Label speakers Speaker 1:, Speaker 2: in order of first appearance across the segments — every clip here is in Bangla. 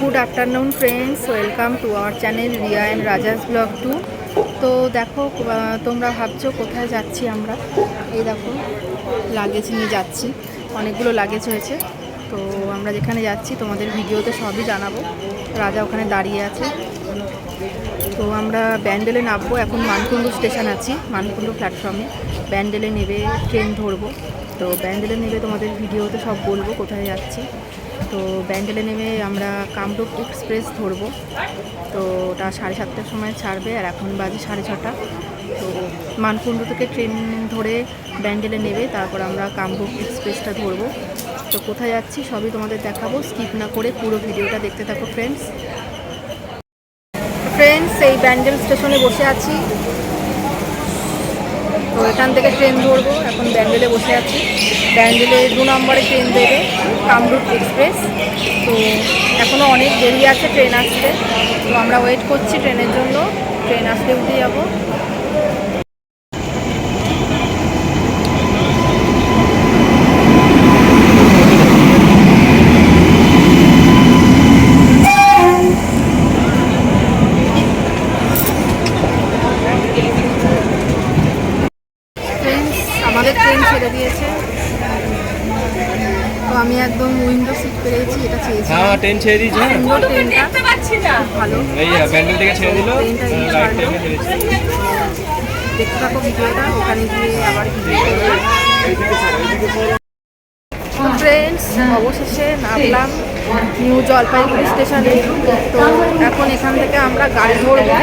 Speaker 1: Good afternoon friends, welcome to our channel Riya and Raja's vlog two. তো দেখো তোমরা ভাবছ কোথায় যাচ্ছি আমরা? এই দেখো লাগেজ নিয়ে যাচ্ছি। অনেকগুলো লাগেজ হয়েছে। তো আমরা যেখানে যাচ্ছি, তোমাদের ভিডিওতে সবই জানাব। রাজা ওখানে দাঁড়িয়ে আছে। তো আমরা ব্যান্ডেলে নামবো। এখন মানকুণ্ডু স্টেশন আছি, মানকুণ্ডু প্ল্যাটফর্মে ব্যান্ডেলে নেবে, ট্রেন ধরবো। তো ব্যান্ডেলে নেবে তোমাদের ভিডিওতে সব বলব কোথায় যাচ্ছি। তো ব্যান্ডেলে নেমে আমরা কামরূপ এক্সপ্রেস ধরবো। তো ওটা সাড়ে সাতটার সময় ছাড়বে আর এখন বাজে সাড়ে ছটা। তো মানকুণ্ড থেকে ট্রেন ধরে ব্যান্ডেলে নেবে, তারপর আমরা কামরূপ এক্সপ্রেসটা ধরবো। তো কোথায় যাচ্ছি সবই তোমাদের দেখাবো, স্কিপ না করে পুরো ভিডিওটা দেখতে থাকো ফ্রেন্ডস ফ্রেন্ডস এই ব্যান্ডেল স্টেশনে বসে আছি। তো এখান থেকে ট্রেন ধরবো, এখন ব্যান্ডেলে বসে আছি। ব্যান্ডেলে দু নম্বরে ট্রেন দেবে, কামরূপ এক্সপ্রেস। তো এখনও অনেক দেরি আছে ট্রেন আসতে। তো আমরা ওয়েট করছি ট্রেনের জন্য। ট্রেন আসতে উঠে যাব ফ্রেন্ডস আমাদের ট্রেন ছেড়ে দিয়েছে তো আমি একদম উইন্ডো সিট পেরেছি এটা
Speaker 2: ট্রেন ছেড়ে দিয়েছে। এই ব্যান্ডেল থেকে ছেড়ে দিল। রাইট ছেড়েছে
Speaker 1: দেখতে থাকো ভিডিওটা ওখানে গিয়ে আবার ফ্রেন্ডস অবশেষে নামলাম নিউ জলপাইগুড়ি স্টেশনে। তো এখন এখান থেকে আমরা গাড়ি ধরবো।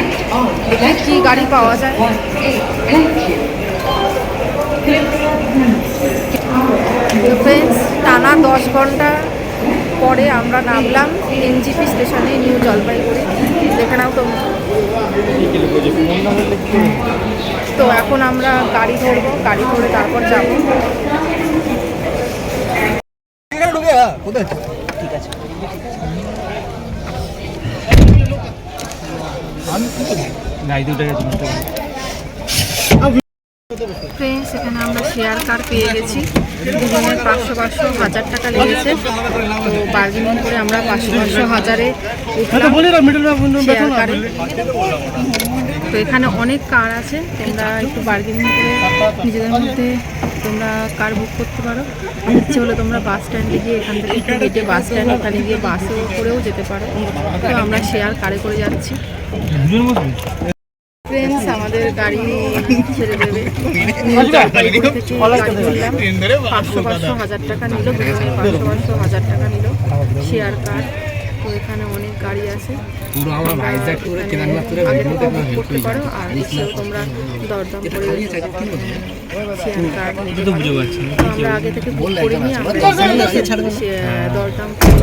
Speaker 1: দেখি কী গাড়ি পাওয়া যায়। ফ্রেন্ডস টানা দশ ঘণ্টা পরে আমরা নামলাম এনজিপি স্টেশনে নিউ জলপাইগুড়ি দেখে নাও তো এখন আমরা গাড়ি ধরবো গাড়ি ধরে তারপর যাব।
Speaker 2: গাড়ি দুটো
Speaker 1: ফ্রেন্ডস এখানে আমরা শেয়ার কার পেয়ে গেছি। দুজনের পাঁচশো পাঁচশো হাজার টাকা লেগেছে। তো বার্গেনিং করে আমরা পাঁচশো পাঁচশো হাজারে কারে তো এখানে অনেক কার আছে। তোমরা একটু বার্গেনিং করে নিজেদের মধ্যে তোমরা কার বুক করতে পারো। ইচ্ছে হলে তোমরা বাস স্ট্যান্ডে গিয়ে এখান থেকে একটু হেঁটে বাস স্ট্যান্ড ওখানে গিয়ে বাসে করেও যেতে পারো। তো আমরা শেয়ার কারে করে যাচ্ছি। ফ্রেন্ডস আমাদের গাড়ি ছেড়ে দেবে। পাঁচশো পাঁচশো হাজার টাকা নিল পাঁচশো পাঁচশো হাজার টাকা নিল শেয়ার কার তো এখানে অনেক গাড়ি আছে।
Speaker 2: পুরো আমরা ভাইজ্যাক করে কেদারনাথ করে
Speaker 1: আগে থেকে বুক করতে পারো আর এসেও তোমরা দরদাম করে শেয়ার কার
Speaker 2: তো
Speaker 1: তো আমরা আগে থেকে বুক করিনি আমরা শে- দরদাম করে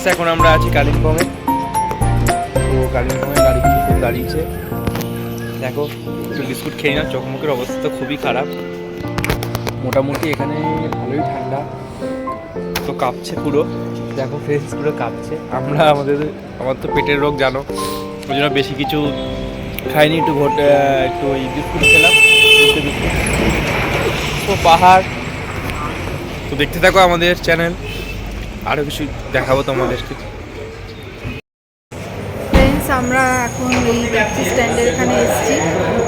Speaker 3: ফ্রেন্ডস এখন আমরা আছি কালিম্পংয়ে তো কালিম্পংয়ে গাড়ি খুব দাঁড়িয়েছে। দেখো, একটু বিস্কুট খেয়ে না চোখ মুখের অবস্থা তো খুবই খারাপ। মোটামুটি এখানে ভালোই ঠান্ডা। তো কাঁপছে পুরো। দেখো ফ্রেন্ডস পুরো কাঁপছে। আমরা আমাদের, আমার তো পেটের রোগ, জানো। ওই জন্য বেশি কিছু খাইনি, একটু ভোট একটু ওই বিস্কুট খেলাম। তো পাহাড়। তো দেখতে থাকো আমাদের চ্যানেল আরও কিছু দেখাবো তোমাদেরকে।
Speaker 1: আমরা এখন এই ট্যাক্সি স্ট্যান্ডের এখানে এসেছি।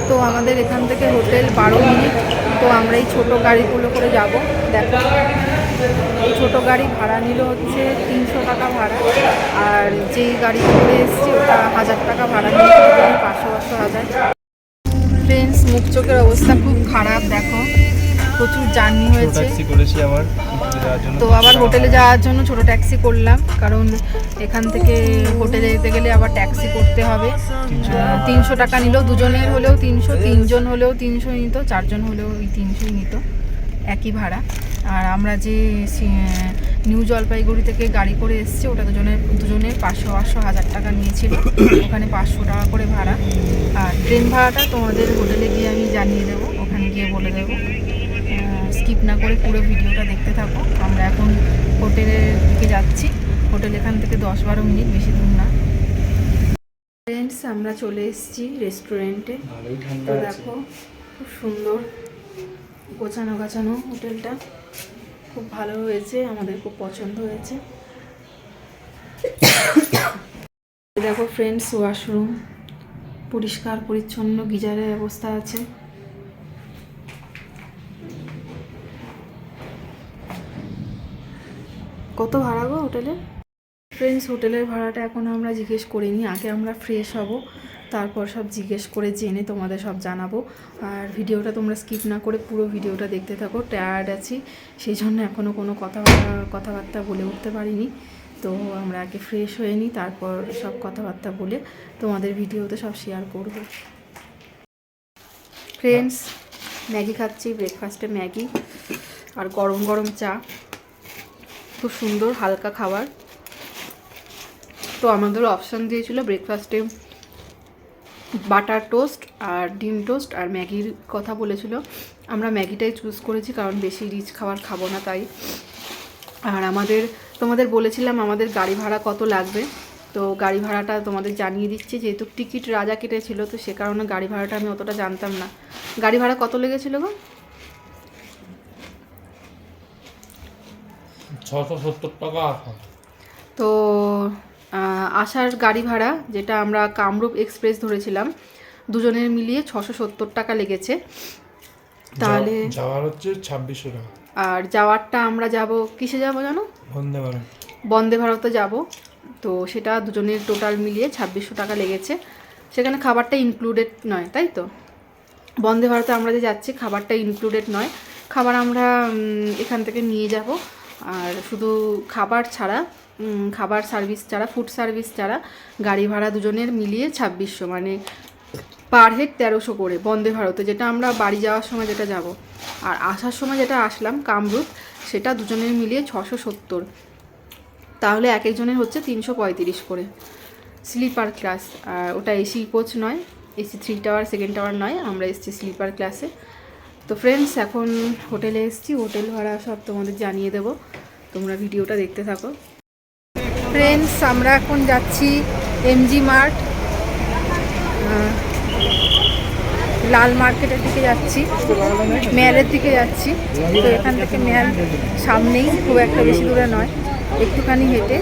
Speaker 1: তো আমাদের এখান থেকে হোটেল বারো মিনিট। তো আমরা এই ছোটো গাড়িগুলো করে যাব। দেখো ছোটো গাড়ি ভাড়া নিল হচ্ছে তিনশো টাকা ভাড়া। আর যেই গাড়ি করে এসেছি, ওটা হাজার টাকা ভাড়া নিয়েছে পাঁচশো পাঁচশো হাজার। ফ্রেন্ডস মুখ চোখের অবস্থা খুব খারাপ, দেখো। প্রচুর জার্নি হয়েছে।
Speaker 3: করেছি আবার
Speaker 1: তো আবার হোটেলে যাওয়ার জন্য ছোট ট্যাক্সি করলাম কারণ এখান থেকে হোটেলে যেতে গেলে আবার ট্যাক্সি করতে হবে। তিনশো টাকা নিল দুজনের হলেও তিনশো তিনজন হলেও তিনশো নিত চারজন হলেও ওই তিনশোই নিত একই ভাড়া। আর আমরা যে নিউ জলপাইগুড়ি থেকে গাড়ি করে এসেছি ওটা দুজনের দুজনের পাঁচশো পাঁচশো হাজার টাকা নিয়েছিল। ওখানে পাঁচশো টাকা করে ভাড়া। আর ট্রেন ভাড়াটা তোমাদের হোটেলে গিয়ে আমি জানিয়ে দেবো ওখানে গিয়ে বলে দেবো। স্কিপ না করে পুরো ভিডিওটা দেখতে থাকো। আমরা এখন হোটেলের দিকে যাচ্ছি। হোটেল এখান থেকে দশ বারো মিনিট বেশি দূর না। ফ্রেন্ডস আমরা চলে এসেছি রেস্টুরেন্টে তো দেখো খুব সুন্দর গোছানো গাছানো হোটেলটা। খুব ভালো হয়েছে আমাদের খুব পছন্দ হয়েছে। দেখো ফ্রেন্ডস ওয়াশরুম পরিষ্কার পরিচ্ছন্ন গিজারের ব্যবস্থা আছে। কত ভাড়া গো হোটেলে ফ্রেন্ডস হোটেলের ভাড়াটা এখন আমরা জিজ্ঞেস করিনি। আগে আমরা ফ্রেশ হব, তারপর সব জিজ্ঞেস করে জেনে তোমাদের সব জানাব। আর ভিডিওটা তোমরা স্কিপ না করে পুরো ভিডিওটা দেখতে থাকো। টায়ার্ড আছি, সেই জন্য এখনও কোনো কথা কথাবার্তা বলে উঠতে পারিনি। তো আমরা আগে ফ্রেশ হয়ে নিই তারপর সব কথাবার্তা বলে তোমাদের ভিডিওতে সব শেয়ার করব। ফ্রেন্ডস ম্যাগি খাচ্ছি ব্রেকফাস্টে ম্যাগি, আর গরম গরম চা। খুব সুন্দর, হালকা খাবার। তো আমাদের অপশান দিয়েছিল ব্রেকফাস্টে বাটার টোস্ট আর ডিম টোস্ট আর ম্যাগির কথা বলেছিল। আমরা ম্যাগিটাই চুজ করেছি কারণ বেশি রিচ খাবার খাব না তাই। আর আমাদের, তোমাদের বলেছিলাম আমাদের গাড়ি ভাড়া কত লাগবে। তো গাড়ি ভাড়াটা তোমাদের জানিয়ে দিচ্ছি, যেহেতু টিকিট রাজা কেটেছিল, তো সে কারণে গাড়ি ভাড়াটা আমি অতটা জানতাম না। গাড়ি ভাড়া কত লেগেছিল গো?
Speaker 2: ছশো সত্তর টাকা
Speaker 1: তো আসার গাড়ি ভাড়া যেটা আমরা কামরূপ এক্সপ্রেস ধরেছিলাম দুজনের মিলিয়ে ছশো সত্তর টাকা লেগেছে। তাহলে
Speaker 2: যাওয়ার হচ্ছে ছাব্বিশশো টাকা।
Speaker 1: আর যাওয়ারটা আমরা যাব কিসে যাব জানো?
Speaker 2: বন্ধে ভারত।
Speaker 1: বন্দে ভারতে যাব। তো সেটা দুজনের টোটাল মিলিয়ে ছাব্বিশশো টাকা লেগেছে। সেখানে খাবারটা ইনক্লুডেড নয় তাই তো? বন্দে ভারতে আমরা যে যাচ্ছি খাবারটা ইনক্লুডেড নয়। খাবার আমরা এখান থেকে নিয়ে যাব। আর শুধু খাবার ছাড়া খাবার সার্ভিস ছাড়া ফুড সার্ভিস ছাড়া গাড়ি ভাড়া দুজনের মিলিয়ে ছাব্বিশশো মানে পার হেড তেরোশো করে বন্দে ভারতে, যেটা আমরা বাড়ি যাওয়ার সময় যেটা যাব। আর আসার সময় যেটা আসলাম, কামরূপ, সেটা দুজনের মিলিয়ে ছশো সত্তর। তাহলে এক একজনের হচ্ছে তিনশো পঁয়ত্রিশ করে। স্লিপার ক্লাস, আর ওটা এসি কোচ নয়, AC three tier second tier নয়, আমরা এসেছি স্লিপার ক্লাসে। তো ফ্রেন্ডস এখন হোটেলে এসেছি। হোটেল ভাড়া সব তোমাদের জানিয়ে দেবো। তোমরা ভিডিওটা দেখতে থাকো। ফ্রেন্ডস আমরা এখন যাচ্ছি এমজি মার্ট লাল মার্কেটের দিকে যাচ্ছি। মেয়ালের দিকে যাচ্ছি। তো এখান থেকে মেয়াল সামনেই খুব একটা বেশি দূরে নয়। একটুখানি হেঁটে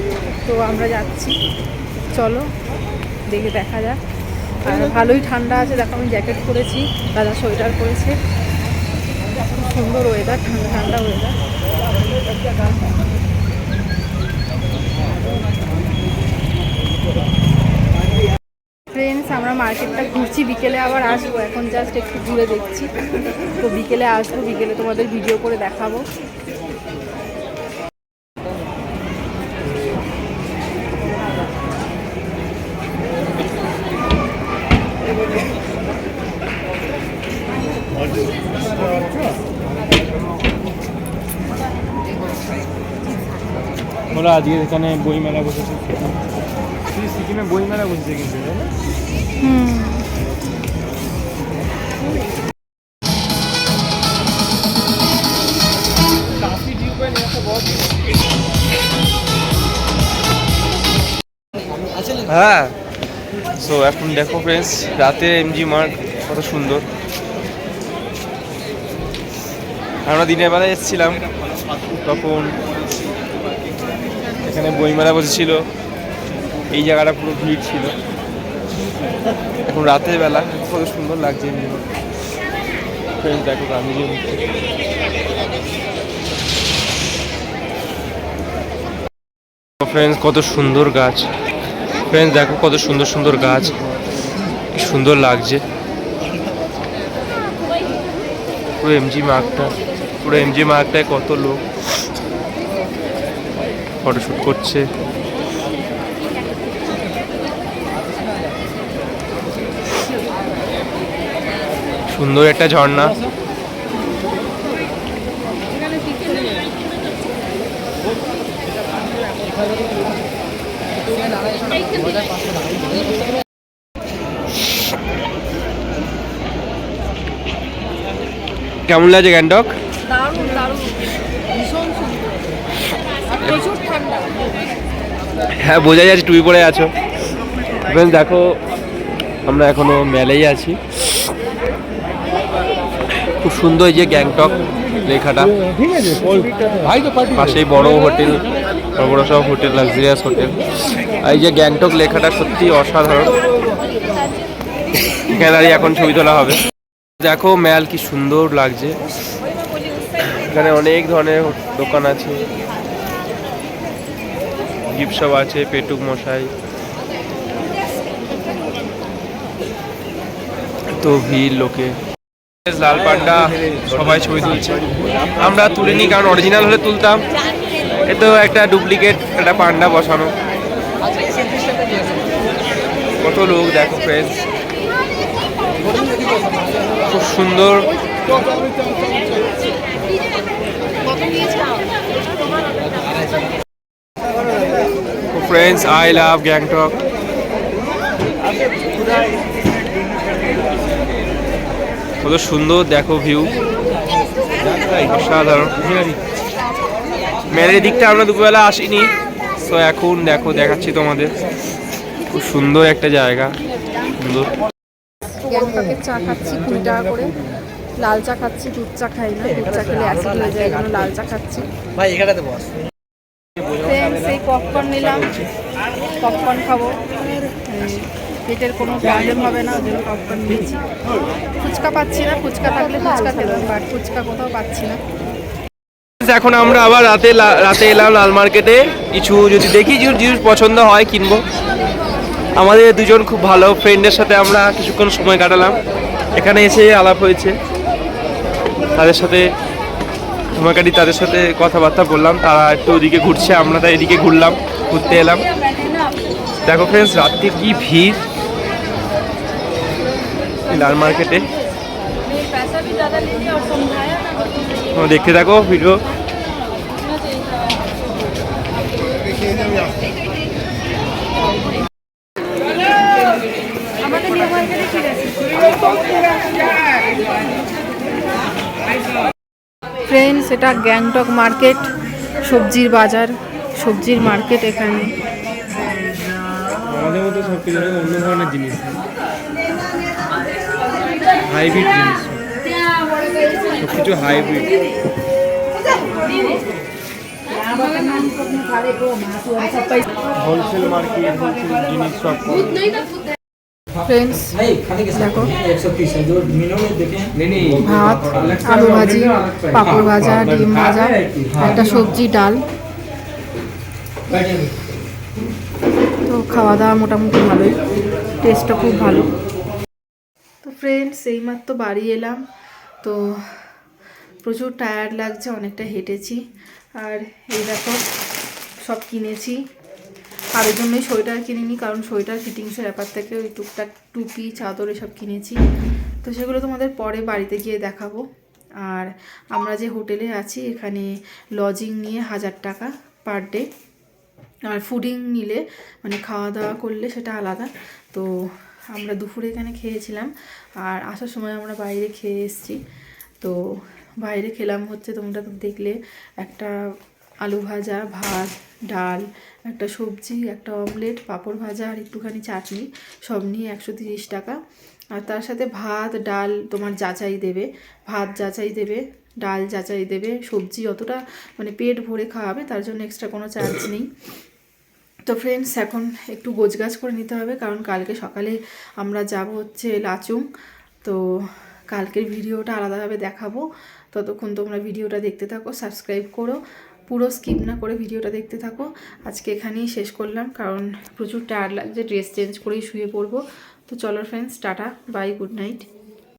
Speaker 1: তো আমরা যাচ্ছি। চলো, দেখে দেখা যাক। আর ভালোই ঠান্ডা আছে। দেখো আমি জ্যাকেট পরেছি, দাদা সোয়েটার পরেছে। খুব সুন্দর ওয়েদার ঠান্ডা ঠান্ডা ওয়েদার ফ্রেন্ডস আমরা মার্কেটটা ঘুরছি, বিকেলে আবার আসব। এখন জাস্ট একটু ঘুরে দেখছি। তো বিকেলে আসব, বিকেলে তোমাদের ভিডিও করে দেখাবো।
Speaker 3: ওরা আজকে এখানে বইমেলা বসেছে। সিকিমে সিকিমে বইমেলা বসেছে কিন্তু তাই না? হ্যাঁ। সো এখন দেখো ফ্রেন্ডস রাতে এমজি মার্ক কত সুন্দর। আমরা দিনের বেলায় এসেছিলাম তখন এখানে বইমেলা বসেছিল। এই জায়গাটা পুরো ভিড় ছিল। এখন রাতের বেলা কত সুন্দর লাগছে মার্ট দেখো ফ্রেন্ডস কত সুন্দর গাছ। ফ্রেন্ডস দেখো কত সুন্দর সুন্দর গাছ। সুন্দর লাগছে। পুরো এমজি মার্কটা পুরো এমজি মার্কটায় কত লোক। ফটোশ্যুট করছে। সুন্দর একটা ঝর্ণা। কেমন লাগছে গ্যাংটক
Speaker 1: দারুণ দারুণ ভীষণ সুন্দর আর প্রচুর ঠান্ডা
Speaker 3: হ্যাঁ বোঝা যাচ্ছে টুপি পরে আছো। দেখো, আমরা এখনও মেলেই আছি। খুব সুন্দর যে গ্যাংটক লেখাটা। পাশেই বড় হোটেল, বড় বড় সব হোটেল লাক্সারিয়াস হোটেল। এই যে গ্যাংটক লেখাটা সত্যি অসাধারণ। দাঁড়িয়ে এখন ছবি তোলা হবে। দেখো ম্যাল কি সুন্দর লাগছে। এখানে অনেক ধরনের দোকান আছে। শপ আছে, পেটুক মশাই। তো ভিড় লোকে। লাল পান্ডা সবাই ছবি তুলছে। আমরা তুলিনি কারণ অরিজিনাল হলে তুলতাম। এ তো একটা ডুপ্লিকেট একটা পান্ডা বসানো। কত লোক দেখো ফ্রেন্ডস খুব সুন্দর। ফ্রেন্ডস আই লাভ গ্যাংটক কত সুন্দর দেখো ভিউ অসাধারণ। মেলের দিকটা আমরা দুপুরবেলা আসিনি। তো এখন দেখো দেখাচ্ছি তোমাদের। খুব সুন্দর একটা জায়গা। সুন্দর।
Speaker 1: গ্যাংটকের চা খাচ্ছি কুড়ি টাকা করে। লাল চা খাচ্ছি দুধ চা খাই না। দুধ চা খেলে অ্যাসিড হয়ে যায় লাল চা খাচ্ছি।
Speaker 4: ভাই এখানে বস।
Speaker 1: পপকর্ন নিলাম। পপকর্ন খাব। পেটের কোনো প্রবলেম হবে না ওই পপকর্ন নিয়েছি। ফুচকা পাচ্ছি না, ফুচকা থাকলে ফুচকা খেলাম বাট ফুচকা কোথাও পাচ্ছি না।
Speaker 3: এখন আমরা আবার রাতে রাতে এলাম লাল মার্কেটে। কিছু যদি দেখি, যদি জিনিস পছন্দ হয়, কিনবো। আমাদের দুজন খুব ভালো ফ্রেন্ডের সাথে আমরা কিছুক্ষণ সময় কাটালাম। এখানে এসে আলাপ হয়েছে। তাদের সাথে সময় কাটি তাদের সাথে কথাবার্তা বললাম, তারা একটু ওদিকে ঘুরছে, আমরা তাই এদিকে ঘুরলাম, ঘুরতে এলাম। দেখো ফ্রেন্ডস রাত্রে কি ভিড়। লাল মার্কেটে। দেখতে থাকো, ভিডিও।
Speaker 1: ফ্রেন্ডস এটা গ্যাংটক মার্কেট সবজির বাজার সবজির মার্কেট এখানে।
Speaker 3: হোলসেল মার্কেট জিনিস সব
Speaker 1: ফ্রেন্ডস
Speaker 4: দেখো
Speaker 1: ভাত আলু ভাজি পাঁপড় ভাজা ডিম ভাজা একটা সবজি ডাল তো খাওয়া দাওয়া মোটামুটি ভালোই। টেস্টটা খুব ভালো। তো ফ্রেন্ডস এইমাত্র বাড়ি এলাম। তো প্রচুর টায়ার্ড লাগছে অনেকটা হেঁটেছি। আর এই দেখো সব কিনেছি। আর ওই জন্যই সোয়েটার কিনিনি, কারণ সোয়েটার ফিটিংসের ব্যাপার থেকে ওই টুকটাক টুপি, চাদর এসব কিনেছি। তো সেগুলো তোমাদের পরে বাড়িতে গিয়ে দেখাবো। আর আমরা যে হোটেলে আছি, এখানে লজিং নিয়ে হাজার টাকা পার ডে আর ফুডিং নিলে মানে খাওয়া দাওয়া করলে সেটা আলাদা। তো আমরা দুপুরে এখানে খেয়েছিলাম, আর আসার সময় আমরা বাইরে খেয়ে এসেছি। তো বাইরে খেলাম হচ্ছে তোমরা তো দেখলে একটা আলু ভাজা, ভাত, ডাল, একটা সবজি, একটা অমলেট, পাঁপড় ভাজা আর একটুখানি চাটনি, সব নিয়ে একশো তিরিশ টাকা। আর তার সাথে ভাত, ডাল তোমার যাচাই দেবে। ভাত যাচাই দেবে, ডাল যাচাই দেবে, সবজি অতটা মানে পেট ভরে খাওয়াবে, তার জন্য এক্সট্রা কোনো চার্জ নেই। তো ফ্রেন্ডস এখন একটু গোছগাছ করে নিতে হবে, কারণ কালকে সকালে আমরা যাব হচ্ছে লাচুং। তো কালকের ভিডিওটা আলাদাভাবে দেখাবো। ততক্ষণ তোমরা ভিডিওটা দেখতে থাকো সাবস্ক্রাইব করো। পুরো স্কিপ না করে ভিডিওটা দেখতে থাকো। আজকে এখানেই শেষ করলাম, কারণ প্রচুর টায়ার লাগছে ড্রেস চেঞ্জ করেই শুয়ে পড়ব। তো চলো friends tata bye good night